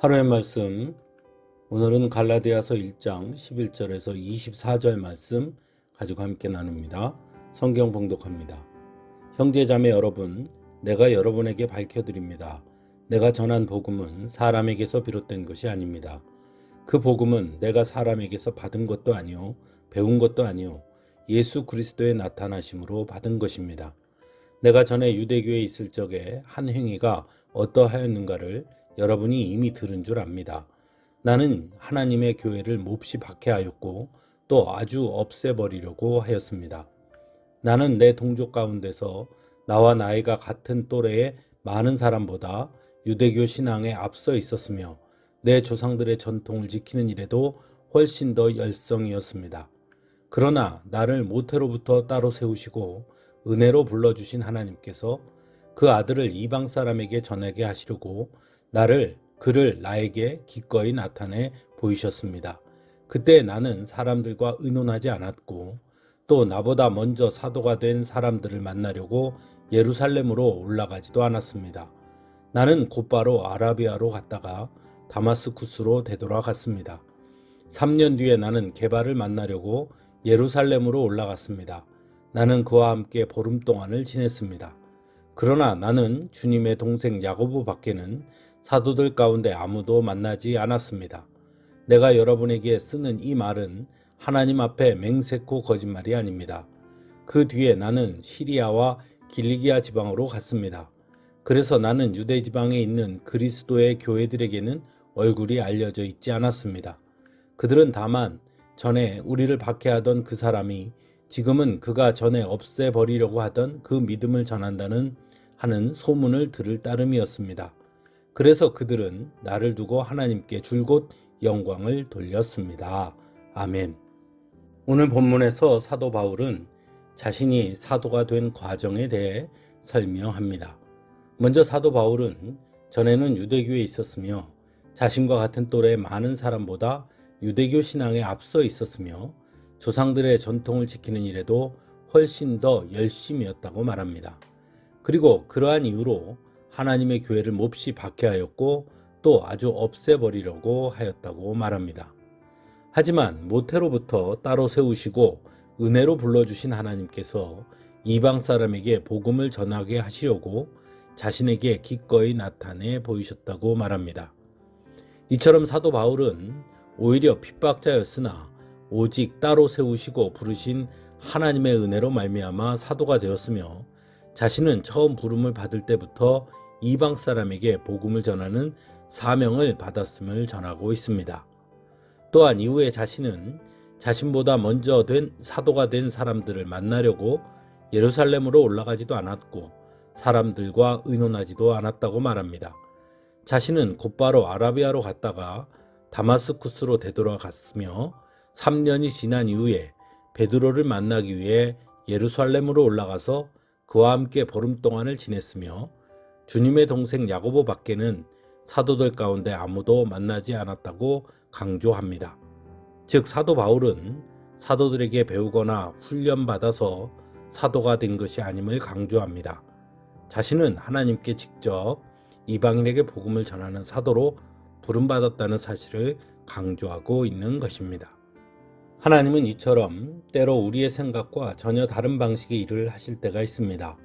하루의 말씀 오늘은 갈라디아서 1장 11절에서 24절 말씀 가지고 함께 나눕니다. 성경 봉독합니다. 형제자매 여러분, 내가 여러분에게 밝혀드립니다. 내가 전한 복음은 사람에게서 비롯된 것이 아닙니다. 그 복음은 내가 사람에게서 받은 것도 아니요 배운 것도 아니요 예수 그리스도의 나타나심으로 받은 것입니다. 내가 전에 유대교에 있을 적에 한 행위가 어떠하였는가를 여러분이 이미 들은 줄 압니다. 나는 하나님의 교회를 몹시 박해하였고 또 아주 없애버리려고 하였습니다. 나는 내 동족 가운데서 나와 나이가 같은 또래의 많은 사람보다 유대교 신앙에 앞서 있었으며 내 조상들의 전통을 지키는 일에도 훨씬 더 열성이었습니다. 그러나 나를 모태로부터 따로 세우시고 은혜로 불러주신 하나님께서 그 아들을 이방 사람에게 전하게 하시려고 나를 그를 나에게 기꺼이 나타내 보이셨습니다. 그때 나는 사람들과 의논하지 않았고 또 나보다 먼저 사도가 된 사람들을 만나려고 예루살렘으로 올라가지도 않았습니다. 나는 곧바로 아라비아로 갔다가 다마스쿠스로 되돌아갔습니다. 3년 뒤에 나는 개발을 만나려고 예루살렘으로 올라갔습니다. 나는 그와 함께 보름 동안을 지냈습니다. 그러나 나는 주님의 동생 야고보 밖에는 사도들 가운데 아무도 만나지 않았습니다. 내가 여러분에게 쓰는 이 말은 하나님 앞에 맹세코 거짓말이 아닙니다. 그 뒤에 나는 시리아와 길리기아 지방으로 갔습니다. 그래서 나는 유대 지방에 있는 그리스도의 교회들에게는 얼굴이 알려져 있지 않았습니다. 그들은 다만 전에 우리를 박해하던 그 사람이 지금은 그가 전에 없애버리려고 하던 그 믿음을 전한다는 하는 소문을 들을 따름이었습니다. 그래서 그들은 나를 두고 하나님께 줄곧 영광을 돌렸습니다. 아멘. 오늘 본문에서 사도 바울은 자신이 사도가 된 과정에 대해 설명합니다. 먼저 사도 바울은 전에는 유대교에 있었으며 자신과 같은 또래의 많은 사람보다 유대교 신앙에 앞서 있었으며 조상들의 전통을 지키는 일에도 훨씬 더 열심이었다고 말합니다. 그리고 그러한 이유로 하나님의 교회를 몹시 박해하였고 또 아주 없애버리려고 하였다고 말합니다. 하지만 모태로부터 따로 세우시고 은혜로 불러주신 하나님께서 이방 사람에게 복음을 전하게 하시려고 자신에게 기꺼이 나타내 보이셨다고 말합니다. 이처럼 사도 바울은 오히려 핍박자였으나 오직 따로 세우시고 부르신 하나님의 은혜로 말미암아 사도가 되었으며 자신은 처음 부름을 받을 때부터 이방 사람에게 복음을 전하는 사명을 받았음을 전하고 있습니다. 또한 이후에 자신은 자신보다 먼저 된 사도가 된 사람들을 만나려고 예루살렘으로 올라가지도 않았고 사람들과 의논하지도 않았다고 말합니다. 자신은 곧바로 아라비아로 갔다가 다마스쿠스로 되돌아갔으며 3년이 지난 이후에 베드로를 만나기 위해 예루살렘으로 올라가서 그와 함께 보름 동안을 지냈으며 주님의 동생 야고보 밖에는 사도들 가운데 아무도 만나지 않았다고 강조합니다. 즉 사도 바울은 사도들에게 배우거나 훈련받아서 사도가 된 것이 아님을 강조합니다. 자신은 하나님께 직접 이방인에게 복음을 전하는 사도로 부름받았다는 사실을 강조하고 있는 것입니다. 하나님은 이처럼 때로 우리의 생각과 전혀 다른 방식의 일을 하실 때가 있습니다.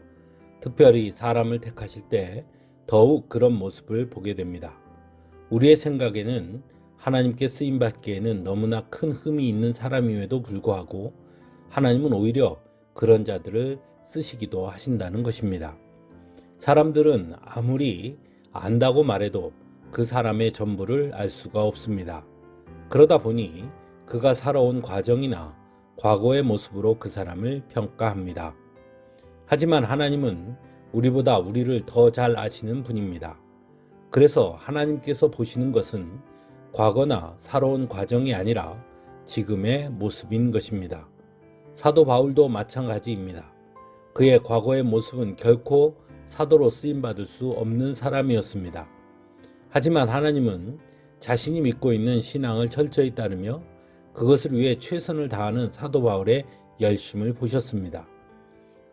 특별히 사람을 택하실 때 더욱 그런 모습을 보게 됩니다. 우리의 생각에는 하나님께 쓰임 받기에는 너무나 큰 흠이 있는 사람임에도 불구하고 하나님은 오히려 그런 자들을 쓰시기도 하신다는 것입니다. 사람들은 아무리 안다고 말해도 그 사람의 전부를 알 수가 없습니다. 그러다 보니 그가 살아온 과정이나 과거의 모습으로 그 사람을 평가합니다. 하지만 하나님은 우리보다 우리를 더 잘 아시는 분입니다. 그래서 하나님께서 보시는 것은 과거나 살아온 과정이 아니라 지금의 모습인 것입니다. 사도 바울도 마찬가지입니다. 그의 과거의 모습은 결코 사도로 쓰임받을 수 없는 사람이었습니다. 하지만 하나님은 자신이 믿고 있는 신앙을 철저히 따르며 그것을 위해 최선을 다하는 사도 바울의 열심을 보셨습니다.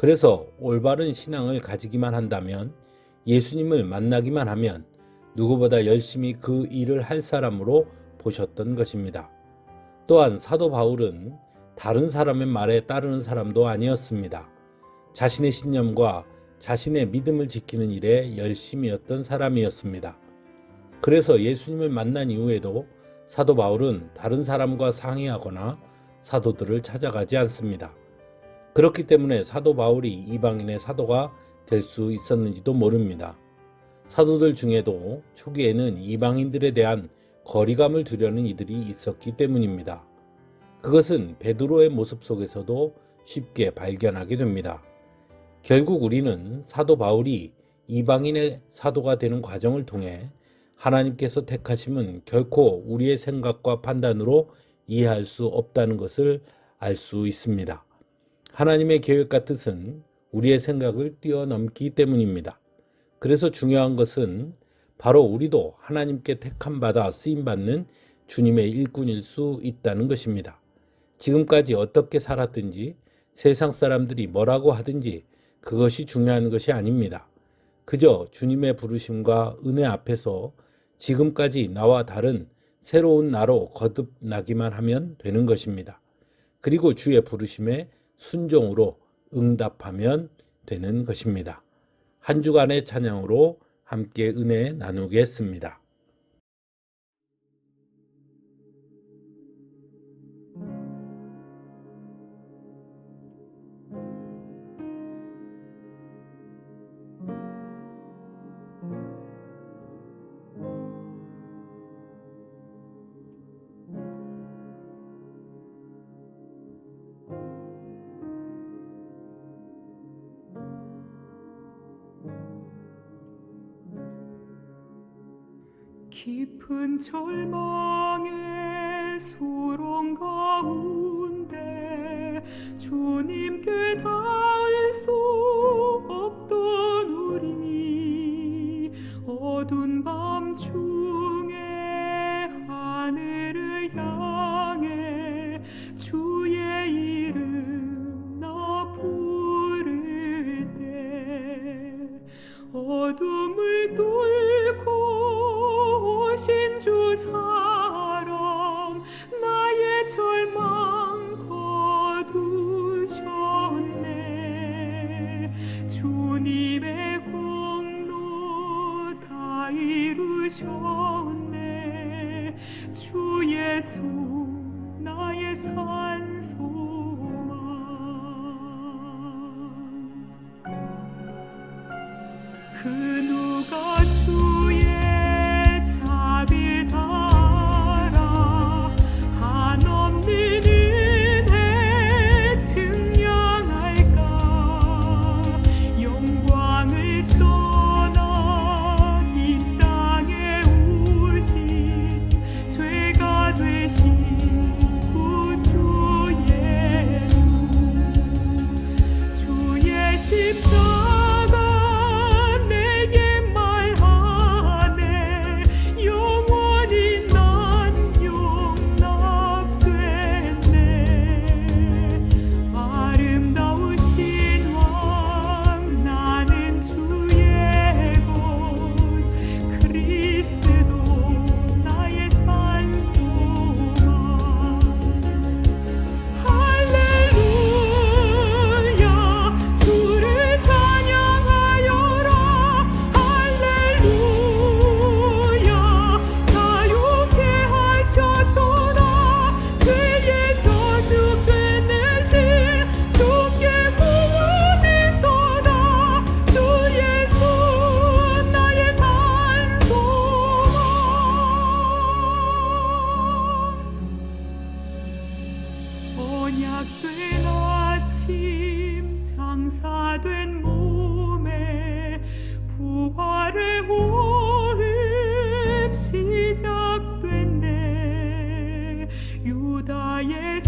그래서 올바른 신앙을 가지기만 한다면 예수님을 만나기만 하면 누구보다 열심히 그 일을 할 사람으로 보셨던 것입니다. 또한 사도 바울은 다른 사람의 말에 따르는 사람도 아니었습니다. 자신의 신념과 자신의 믿음을 지키는 일에 열심이었던 사람이었습니다. 그래서 예수님을 만난 이후에도 사도 바울은 다른 사람과 상의하거나 사도들을 찾아가지 않습니다. 그렇기 때문에 사도 바울이 이방인의 사도가 될 수 있었는지도 모릅니다. 사도들 중에도 초기에는 이방인들에 대한 거리감을 두려는 이들이 있었기 때문입니다. 그것은 베드로의 모습 속에서도 쉽게 발견하게 됩니다. 결국 우리는 사도 바울이 이방인의 사도가 되는 과정을 통해 하나님께서 택하심은 결코 우리의 생각과 판단으로 이해할 수 없다는 것을 알 수 있습니다. 하나님의 계획과 뜻은 우리의 생각을 뛰어넘기 때문입니다. 그래서 중요한 것은 바로 우리도 하나님께 택함 받아 쓰임 받는 주님의 일꾼일 수 있다는 것입니다. 지금까지 어떻게 살았든지 세상 사람들이 뭐라고 하든지 그것이 중요한 것이 아닙니다. 그저 주님의 부르심과 은혜 앞에서 지금까지 나와 다른 새로운 나로 거듭나기만 하면 되는 것입니다. 그리고 주의 부르심에 순종으로 응답하면 되는 것입니다. 한 주간의 찬양으로 함께 은혜 나누겠습니다. 깊은 절망의 수렁 가운데 주님께 닿 사랑 나의 절망 거두셨네. 주님의 공로 다 이루셨네. 주 예수 나의 산소망 그 누가 된 아침 장사된 몸에 부활의 호흡 시작됐네. 유다의